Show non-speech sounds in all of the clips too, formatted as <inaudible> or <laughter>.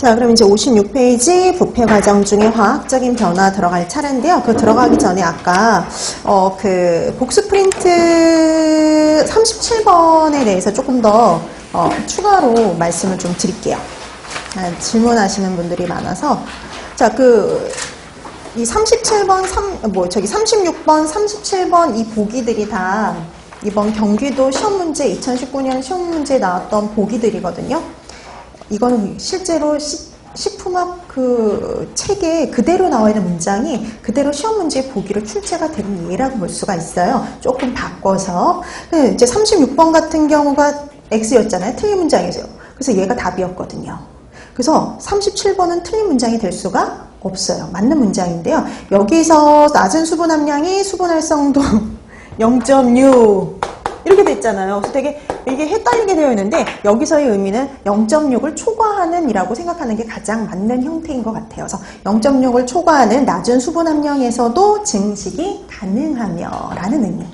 자, 그럼 이제 56페이지 부패 과정 중에 화학적인 변화 들어갈 차례인데요. 그 들어가기 전에 아까 어, 그 복수 프린트 37번에 대해서 조금 더 어, 추가로 말씀을 좀 드릴게요. 아, 질문하시는 분들이 많아서 자, 그 이 37번, 3, 뭐, 저기 36번, 37번 이 보기들이 다 이번 경기도 시험 문제, 2019년 시험 문제에 나왔던 보기들이거든요. 이건 실제로 시, 식품학 그 책에 그대로 나와 있는 문장이 그대로 시험 문제 보기로 출제가 되는 예라고 볼 수가 있어요. 조금 바꿔서. 네, 이제 36번 같은 경우가 X였잖아요. 틀린 문장이죠. 그래서 얘가 답이었거든요. 그래서 37번은 틀린 문장이 될 수가 없어요. 맞는 문장인데요. 여기서 낮은 수분 함량이 수분 활성도 <laughs> 0.6 이렇게 됐잖아요. 그래서 되게 이게 헷갈리게 되어 있는데 여기서의 의미는 0.6을 초과하는 이라고 생각하는 게 가장 맞는 형태인 것 같아요. 그래서 0.6을 초과하는 낮은 수분 함량에서도 증식이 가능하며 라는 의미.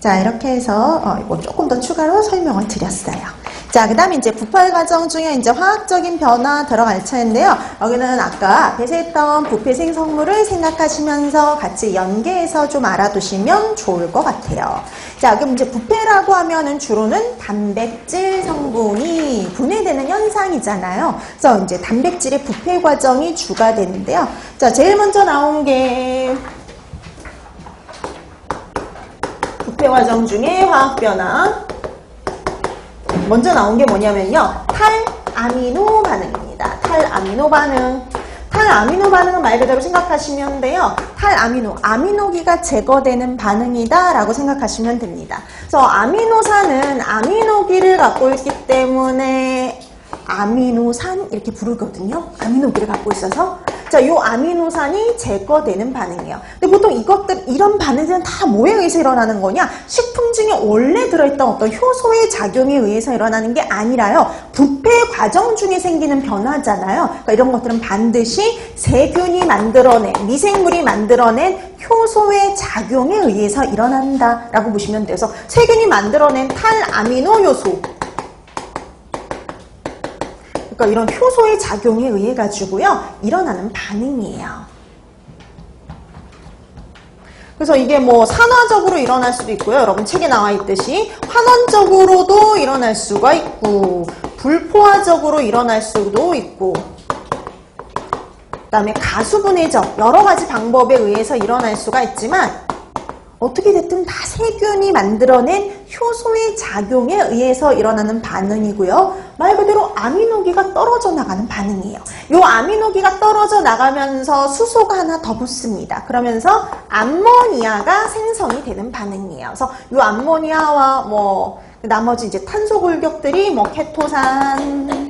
자, 이렇게 해서 어, 이거 조금 더 추가로 설명을 드렸어요. 자, 그 다음에 이제 부패 과정 중에 이제 화학적인 변화 들어갈 차인데요. 여기는 아까 배제했던 부패 생성물을 생각하시면서 같이 연계해서 좀 알아두시면 좋을 것 같아요. 자, 그럼 이제 부패라고 하면은 주로는 단백질 성분이 분해되는 현상이잖아요. 그래서 이제 단백질의 부패 과정이 주가 되는데요. 자, 제일 먼저 나온 게 부패 과정 중에 화학 변화. 먼저 나온 게 뭐냐면요. 탈아미노 반응입니다. 탈아미노 반응. 탈아미노 반응은 말 그대로 생각하시면 돼요. 탈아미노, 아미노기가 제거되는 반응이다 라고 생각하시면 됩니다. 그래서 아미노산은 아미노기를 갖고 있기 때문에 아미노산 이렇게 부르거든요. 아미노기를 갖고 있어서 자, 요 아미노산이 제거되는 반응이에요. 근데 보통 이것들 이런 반응들은 다 뭐에 의해서 일어나는 거냐? 식품 중에 원래 들어있던 어떤 효소의 작용에 의해서 일어나는 게 아니라요. 부패 과정 중에 생기는 변화잖아요. 그러니까 이런 것들은 반드시 세균이 만들어낸 미생물이 만들어낸 효소의 작용에 의해서 일어난다라고 보시면 돼서 세균이 만들어낸 탈아미노 요소 그러니까 이런 효소의 작용에 의해 가지고요 일어나는 반응이에요. 그래서 이게 뭐 산화적으로 일어날 수도 있고요. 여러분 책에 나와 있듯이 환원적으로도 일어날 수가 있고 불포화적으로 일어날 수도 있고 그 다음에 가수분해적 여러 가지 방법에 의해서 일어날 수가 있지만 어떻게 됐든 다 세균이 만들어낸 효소의 작용에 의해서 일어나는 반응이고요. 말 그대로 아미노기가 떨어져 나가는 반응이에요. 이 아미노기가 떨어져 나가면서 수소가 하나 더 붙습니다. 그러면서 암모니아가 생성이 되는 반응이에요. 그래서 이 암모니아와 뭐 나머지 이제 탄소 골격들이 뭐 케토산,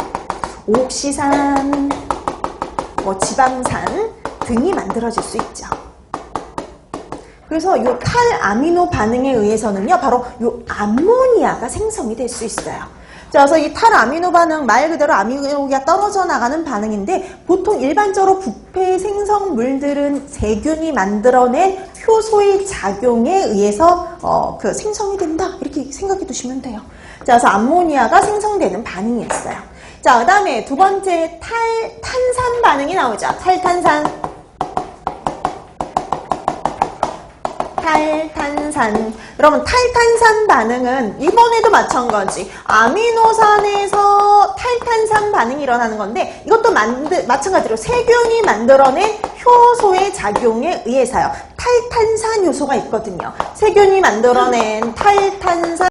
옥시산, 뭐 지방산 등이 만들어질 수 있죠. 그래서 이 탈아미노 반응에 의해서는요, 바로 이 암모니아가 생성이 될 수 있어요. 자, 그래서 이 탈아미노 반응 말 그대로 아미노기가 떨어져 나가는 반응인데 보통 일반적으로 부패 생성물들은 세균이 만들어낸 효소의 작용에 의해서 어, 그 생성이 된다 이렇게 생각해 두시면 돼요. 자, 그래서 암모니아가 생성되는 반응이었어요. 자, 그 다음에 두 번째 탈 탄산 반응이 나오죠. 탈탄산. 탈탄산. 여러분, 탈탄산 반응은 이번에도 마찬가지. 아미노산에서 탈탄산 반응이 일어나는 건데 이것도 만드, 마찬가지로 세균이 만들어낸 효소의 작용에 의해서요. 탈탄산 요소가 있거든요. 세균이 만들어낸 탈탄산